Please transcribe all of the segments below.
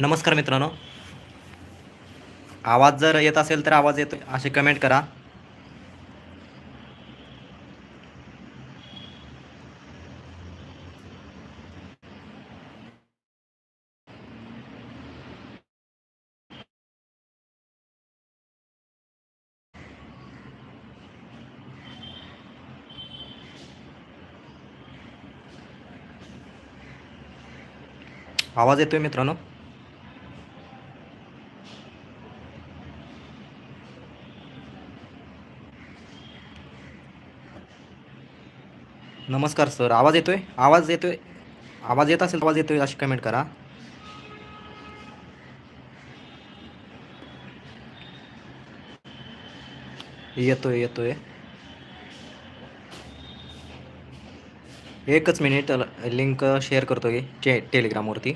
नमस्कार मित्रांनो. आवाज जर येत असेल तर आवाज येतो असे कमेंट करा. आवाज येतोय मित्रांनो? नमस्कार सर आवाज येतोय? आवाज येतोय? आवाज येत असेल आवाज येतोय अशी कमेंट करा. येतोय येतोय. एकच मिनिट लिंक शेअर करतो आहे टे टेलिग्रामवरती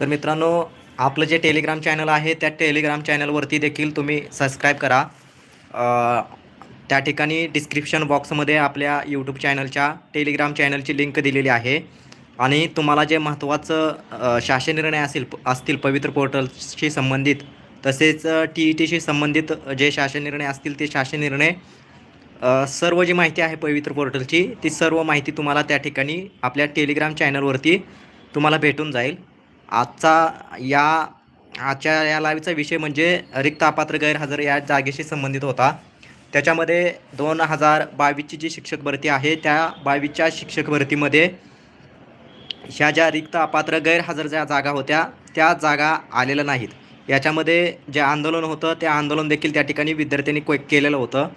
तर मित्रांनो आपलं जे टेलिग्राम चॅनल आहे त्या टेलिग्राम चॅनलवरती देखील तुम्ही सबस्क्राईब करा. त्या ठिकाणी डिस्क्रिप्शन बॉक्समध्ये आपल्या यूट्यूब चॅनलच्या टेलिग्राम चॅनलची लिंक दिलेली आहे. आणि तुम्हाला जे महत्त्वाचं शासन निर्णय असेल असतील पवित्र पोर्टलशी संबंधित तसेच टी ई टीशी संबंधित जे शासन निर्णय असतील ते शासन निर्णय सर्व जी माहिती आहे पवित्र पोर्टलची ती सर्व माहिती तुम्हाला त्या ठिकाणी आपल्या टेलिग्राम चॅनलवरती तुम्हाला भेटून जाईल. आजचा या आजच्या या लाईव्हचा विषय म्हणजे रिक्त अपात्र गैरहजर या जागेशी संबंधित होता. त्याच्यामध्ये दोन हजार बावीसची जी शिक्षक भरती आहे त्या बावीसच्या शिक्षक भरतीमध्ये ह्या ज्या रिक्त अपात्र गैरहजर ज्या जागा होत्या त्या जागा आलेल्या नाहीत. याच्यामध्ये जे आंदोलन होतं ते आंदोलन देखील त्या ठिकाणी विद्यार्थ्यांनी को केलेलं होतं.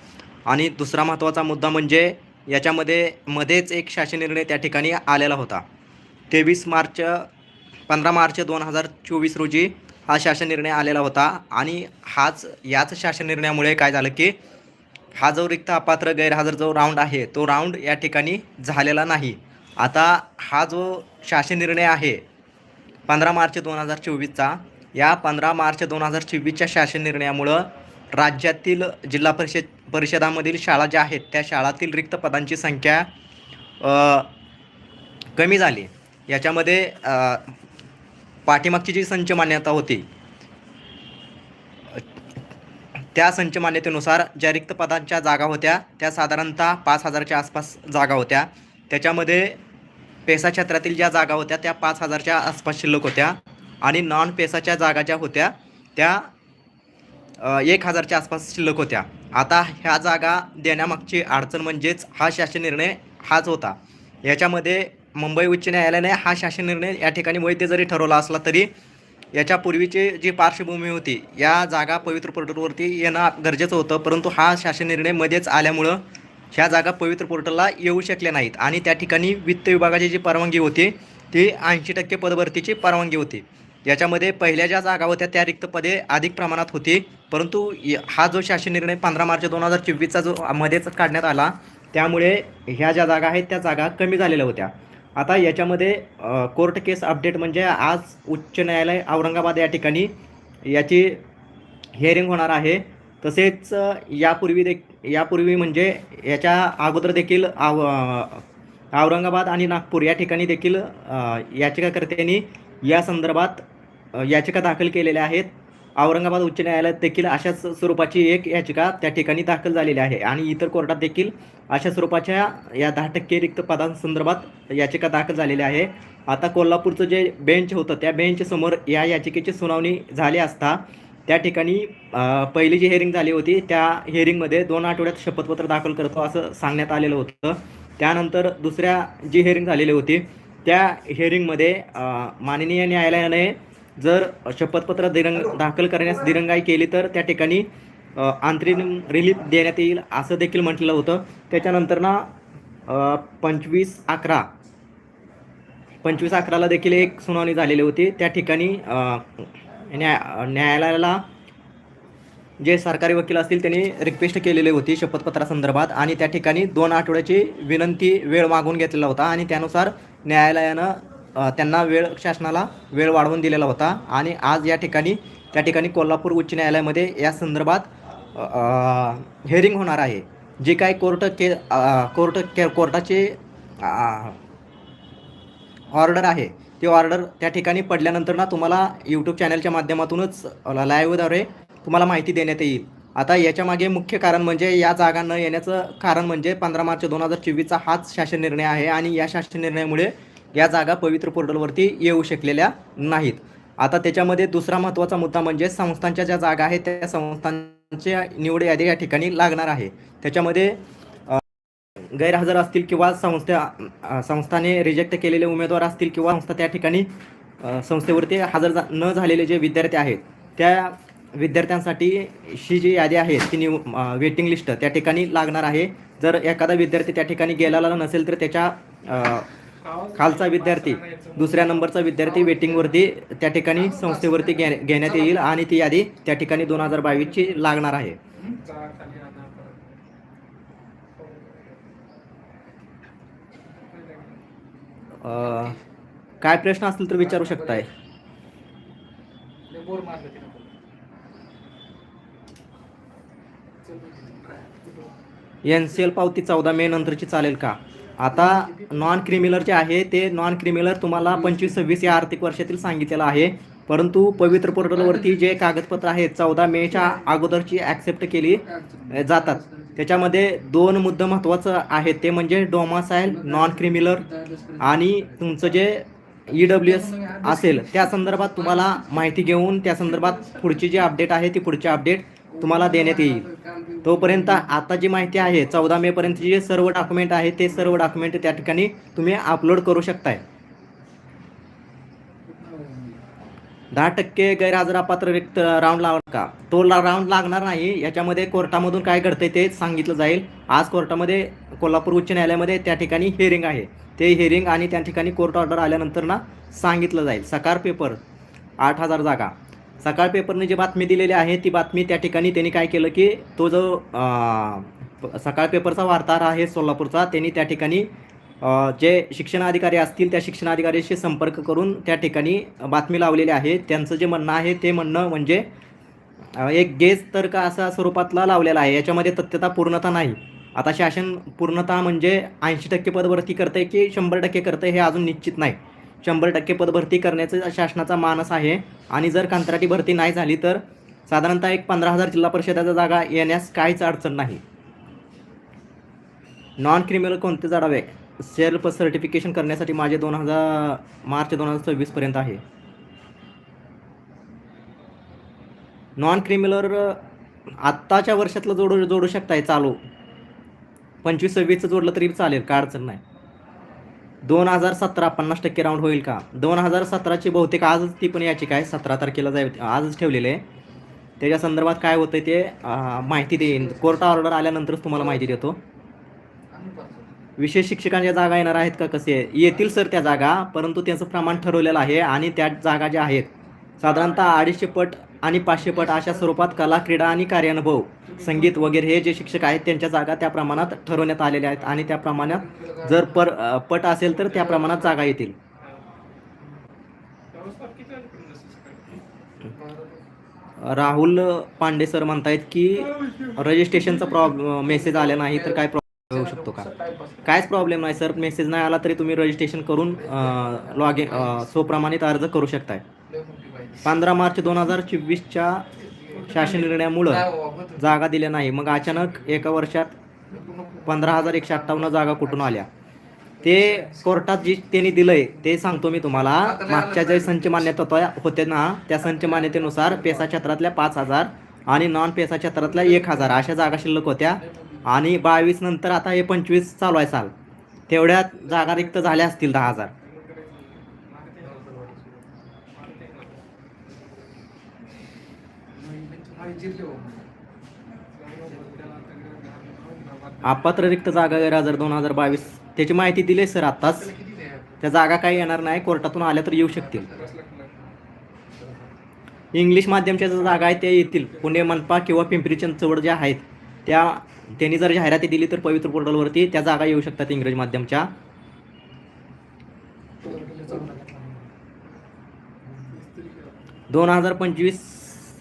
आणि दुसरा महत्त्वाचा मुद्दा म्हणजे याच्यामध्ये मध्येच एक शासन निर्णय त्या ठिकाणी आलेला होता. तेवीस मार्च पंधरा मार्च दोन हजार चोवीस रोजी हा शासन निर्णय आलेला होता आणि हाच याच शासन निर्णयामुळे काय झालं की हा जो रिक्त अपात्र गैरहजर जो राऊंड आहे तो राऊंड या ठिकाणी झालेला नाही. आता हा जो शासन निर्णय आहे पंधरा मार्च दोन हजार चोवीसचा या पंधरा मार्च दोन हजार चोवीसच्या शासन निर्णयामुळं राज्यातील जिल्हा परिषद परिषदामधील शाळा ज्या आहेत त्या शाळातील रिक्त पदांची संख्या कमी झाली. याच्यामध्ये पाठीमागची जी संच मान्यता होती त्या संच मान्यतेनुसार ज्या रिक्त पदांच्या जागा होत्या त्या साधारणतः पाच हजारच्या आसपास जागा होत्या. त्याच्यामध्ये पेसा क्षेत्रातील ज्या जागा होत्या त्या पाच हजारच्या आसपास शिल्लक होत्या. आणि नॉन पेसाच्या जागा ज्या होत्या त्या एक हजारच्या आसपास शिल्लक होत्या. आता ह्या जागा देण्यामागची अडचण म्हणजेच हा शासन निर्णय हाच होता. याच्यामध्ये मुंबई उच्च न्यायालयाने हा शासन निर्णय या ठिकाणी वैध जरी ठरवला असला तरी याच्या पूर्वीची जी पार्श्वभूमी होती या जागा पवित्र पोर्टलवरती येणं गरजेचं होतं परंतु हा शासन निर्णय मध्येच आल्यामुळं ह्या जागा पवित्र पोर्टलला येऊ शकल्या नाहीत आणि त्या ठिकाणी वित्त विभागाची जी परवानगी होती ती ऐंशी टक्के पदभरतीची परवानगी होती. याच्यामध्ये पहिल्या ज्या जागा होत्या त्या रिक्त पदे अधिक प्रमाणात होती परंतु य- हा जो शासन निर्णय पंधरा मार्च दोन हजार चोवीसचा जो मध्येच काढण्यात आला त्यामुळे ह्या ज्या जागा आहेत त्या जागा कमी झालेल्या होत्या. आता याच्यामध्ये कोर्ट केस अपडेट म्हणजे आज उच्च न्यायालय औरंगाबाद या ठिकाणी याची हिअरिंग होणार आहे. तसेच यापूर्वी देख यापूर्वी म्हणजे याच्या अगोदर देखील आव औरंगाबाद आणि नागपूर या ठिकाणी देखील याचिकाकर्त्यांनी या संदर्भात याचिका दाखल केलेल्या आहेत. औरंगाबाद उच्च न्यायालयात देखील अशाच स्वरूपाची एक याचिका त्या ठिकाणी दाखल झालेली आहे आणि इतर कोर्टात देखील अशा स्वरूपाच्या या दहा टक्के रिक्त पदांसंदर्भात याचिका दाखल झालेली आहे. आता कोल्हापूरचं जे बेंच होतं त्या बेंचसमोर या याचिकेची सुनावणी झाली असता त्या ठिकाणी पहिली जी हेअरिंग झाली होती त्या हेअरिंगमध्ये दोन आठवड्यात शपथपत्र दाखल करतो असं सांगण्यात आलेलं होतं. त्यानंतर दुसऱ्या जी हेअरिंग झालेली होती त्या हेअरिंगमध्ये माननीय न्यायालयाने जर शपथपत्र दिरंग दाखल करण्यास दिरंगाई केली तर त्या ठिकाणी आंतरिक रिलीफ देण्यात येईल असं देखील म्हटलेलं होतं. त्याच्यानंतर ना पंचवीस अकरा पंचवीस अकराला देखील एक सुनावणी झालेली होती. त्या ठिकाणी न्या न्याय न्यायालयाला जे सरकारी वकील असतील त्यांनी रिक्वेस्ट केलेली होती शपथपत्रासंदर्भात आणि त्या ठिकाणी दोन आठवड्याची विनंती वेळ मागून घेतलेला होता आणि त्यानुसार न्यायालयानं त्यांना वेळ शासनाला वेळ वाढवून दिलेला होता. आणि आज या ठिकाणी त्या ठिकाणी कोल्हापूर उच्च न्यायालयामध्ये या संदर्भात हेअरिंग होणार आहे. जे काय कोर्ट के कोर्ट के कोर्टाचे ऑर्डर आहे ते ऑर्डर त्या ठिकाणी पडल्यानंतर ना तुम्हाला यूट्यूब चॅनलच्या माध्यमातूनच लाईव्हद्वारे तुम्हाला माहिती देण्यात येईल. आता याच्यामागे मुख्य कारण म्हणजे या जागा न येण्याचं कारण म्हणजे पंधरा मार्च दोन हजार चोवीसचा हाच शासन निर्णय आहे. आणि या शासन निर्णयामुळे या जागा पवित्र पोर्टलवरती येऊ शकलेल्या नाहीत. आता त्याच्यामध्ये दुसरा महत्त्वाचा मुद्दा म्हणजे संस्थांच्या ज्या जागा आहेत त्या संस्थांच्या निवड यादी या ठिकाणी लागणार आहे. त्याच्यामध्ये गैरहजर असतील किंवा संस्था संस्थाने रिजेक्ट केलेले उमेदवार असतील किंवा संस्था त्या ठिकाणी संस्थेवरती हजर जा न झालेले जे विद्यार्थी आहेत त्या विद्यार्थ्यांसाठी ही जी यादी आहे ती निव वेटिंग लिस्ट त्या ठिकाणी लागणार आहे. जर एखादा विद्यार्थी त्या ठिकाणी गेलेला नसेल तर त्याच्या खालचा विद्यार्थी दुसऱ्या नंबरचा विद्यार्थी वेटिंगवरती त्या ठिकाणी संस्थेवरती घे घेण्यात येईल आणि ती यादी त्या ठिकाणी दोन हजार बावीसची लागणार आहे. काय प्रश्न असतील तर विचारू शकताय. एन सी एल पावती चौदा मे नंतरची चालेल का? आता नॉन क्रिमिनल जे आहे ते नॉन क्रिमिनल तुम्हाला पंचवीस सव्वीस या आर्थिक वर्षातील सांगितलेलं आहे. परंतु पवित्र पोर्टलवरती जे कागदपत्र आहेत चौदा मेच्या अगोदरची ॲक्सेप्ट केली जातात. त्याच्यामध्ये दोन मुद्दे महत्त्वाचं आहेत. ते म्हणजे डोमासाईल नॉन क्रिमिनल आणि तुमचं जे ई डब्ल्यू एस असेल त्या संदर्भात तुम्हाला माहिती घेऊन त्या संदर्भात पुढची जी अपडेट आहे ती पुढची अपडेट तुम्हाला देण्यात येईल. तोपर्यंत आता जी माहिती आहे चौदा मेपर्यंतची जे सर्व डॉक्युमेंट आहे ते सर्व डॉक्युमेंट त्या ठिकाणी तुम्ही अपलोड करू शकताय. दहा टक्के गैरहजरापात्र रिक्त राऊंड लावणार का तो ला राऊंड लागणार नाही याच्यामध्ये कोर्टामधून काय घडतंय ते सांगितलं जाईल. आज कोर्टामध्ये कोल्हापूर उच्च न्यायालयामध्ये त्या ठिकाणी हिअरिंग आहे. ते हिअरिंग आणि त्या ठिकाणी कोर्ट ऑर्डर आल्यानंतर ना सांगितलं जाईल. सकार पेपर आठ हजार जागा. सकाळ पेपरने जी बातमी दिलेली आहे ती बातमी त्या ठिकाणी त्यांनी काय केलं की तो जो सकाळ पेपरचा वार्ताहर आहे सोलापूरचा त्यांनी त्या ठिकाणी जे जे शिक्षणाधिकारी असतील त्या शिक्षणाधिकाऱ्याशी संपर्क करून त्या ठिकाणी बातमी लावलेली आहे. त्यांचं जे म्हणणं आहे ते म्हणणं म्हणजे एक गेज तर का असा स्वरूपातला लावलेला आहे याच्यामध्ये तथ्यता पूर्णता नाही. आता शासन पूर्णता म्हणजे ऐंशी टक्के पदभरती करते की शंभर टक्के करते हे अजून निश्चित नाही. शंभर टक्के पदभरती करण्याचा शासनाचा मानस आहे. आणि जर कंत्राटी भरती नाही झाली तर साधारणतः एक पंधरा हजार जिल्हा परिषदाच्या जागा येण्यास काहीच अडचण नाही. नॉन क्रिमिनल कोणते जाडावे सेल्फ सर्टिफिकेशन करण्यासाठी माझे दोन हजार मार्च दोन हजार सव्वीसपर्यंत आहे. नॉन क्रिमिनल आत्ताच्या वर्षातलं जोडू जोडू शकताय चालू. पंचवीस सव्वीसचं जोडलं तरी चालेल काय अडचण नाही. दोन हजार सतरा पन्नास टक्के राऊंड होईल का? दोन हजार सतराची बहुतेक आजच ती पण याचिका आहे सतरा तारखेला जाईल. आजच ठेवलेले आहे. त्याच्या संदर्भात काय होतं ते माहिती देईन. कोर्ट ऑर्डर आल्यानंतरच तुम्हाला माहिती देतो. विशेष शिक्षकांच्या जागा येणार आहेत का कसे? येतील सर त्या जागा परंतु त्यांचं प्रमाण ठरवलेलं आहे आणि त्या जागा ज्या आहेत साधारणतः अडीचशे पट आणि पाचशे पट अशा स्वरूपात कला क्रीडा आणि कार्यानुभव संगीत वगैरे हे जे शिक्षक आहेत त्यांच्या जागा त्या प्रमाणात ठरवण्यात आलेल्या आहेत. आणि त्या प्रमाणात जर पर पट असेल तर त्या प्रमाणात जागा येतील. राहुल पांडे सर म्हणतायत की रजिस्ट्रेशनचा प्रॉब मेसेज आला नाही तर काय प्रॉब्लेम होऊ शकतो का? कायच प्रॉब्लेम नाही सर. मेसेज नाही आला तरी तुम्ही रजिस्ट्रेशन करून लॉग इन स्वप्रमाणित अर्ज करू शकताय. पंधरा मार्च दोन हजार चोवीसच्या शासन निर्णयामुळं. जागा दिल्या नाही. मग अचानक एका वर्षात. पंधरा हजार एकशे अठ्ठावन्न जागा कुठून आल्या? ते कोर्टात जी त्यांनी दिलंय ते सांगतो मी तुम्हाला. मागच्या जे संच मान्यता होत्या होते ना त्या संच मान्यतेनुसार पेसा क्षेत्रातल्या पाच हजार आणि नॉन पेसा क्षेत्रातल्या एक हजार अशा जागा शिल्लक होत्या. आणि बावीस नंतर आता हे पंचवीस चालू आहे साल. तेवढ्यात जागा रिक्त झाल्या असतील दहा हजार. आणि जिरली अपात्र रिक्त जागा गैरहजर दोन हजार बावीस. त्याची माहिती दिली सर आत्ताच. त्या जागा काही येणार नाही. कोर्टातून आल्या तर येऊ शकतील. इंग्लिश माध्यमच्या ज्या जागा आहेत त्या येतील. पुणे मनपा किंवा पिंपरी चिंचवड ज्या आहेत त्या त्यांनी जर जाहिराती दिली तर पवित्र पोर्टलवरती त्या जागा येऊ शकतात इंग्रजी माध्यमच्या. दोन हजार पंचवीस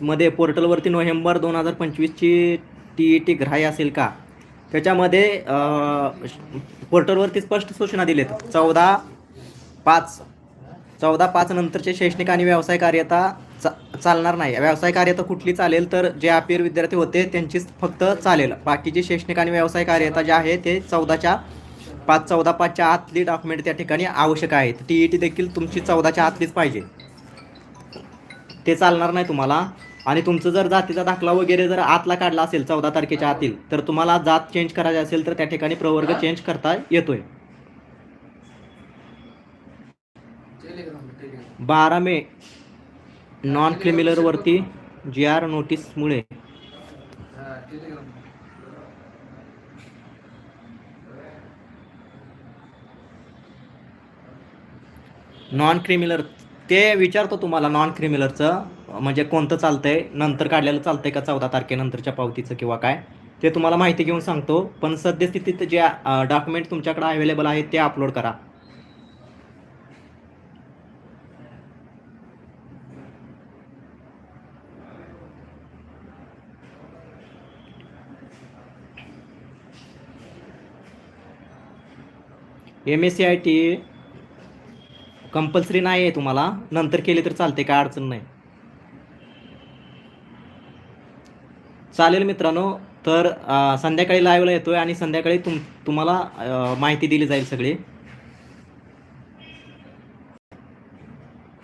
मध्ये पोर्टलवरती नोव्हेंबर दोन हजार पंचवीसची टी ई टी ग्राह्य असेल का? त्याच्यामध्ये पोर्टलवरती स्पष्ट सूचना दिलेत. चौदा पाच चौदा पाच नंतरचे शैक्षणिक आणि व्यवसाय कार्यता चा चालणार नाही. व्यवसाय कार्यता कुठली चालेल तर जे अपियर विद्यार्थी होते त्यांचीच फक्त चालेल. बाकीची शैक्षणिक आणि व्यवसाय कार्यता जे आहे ते चौदाच्या पाच चौदा पाचच्या आतली डॉक्युमेंट त्या ठिकाणी आवश्यक आहेत. टी ई टी देखील तुमची चौदाच्या आतलीच पाहिजे. ते चालणार नाही तुम्हाला. आणि तुमचं जर जातीचा दाखला वगैरे जर आतला काढला असेल चौदा तारखेच्या आतील तर तुम्हाला जात चेंज करायची असेल तर त्या ठिकाणी प्रवर्ग चेंज करता येतोय. बारा मे नॉन क्रिमिनलवरती जी आर नोटीसमुळे हा नॉन क्रिमिनल ते विचारतो तुम्हाला नॉन क्रिमिनलचं म्हणजे कोणतं चालतंय? नंतर काढलेलं चालतंय का चौदा तारखेनंतरच्या पावतीचं किंवा काय? ते तुम्हाला माहिती घेऊन सांगतो. पण सद्यस्थितीत जे डॉक्युमेंट तुमच्याकडे अवेलेबल आहेत ते अपलोड करा. M S C I T compulsory नाही आहे तुम्हाला. नंतर केली तर चालते काय अडचण नाही. चालेल मित्रांनो. तर संध्याकाळी लाईव्हला येतोय आणि संध्याकाळी तुम तुम्हाला माहिती दिली जाईल सगळी.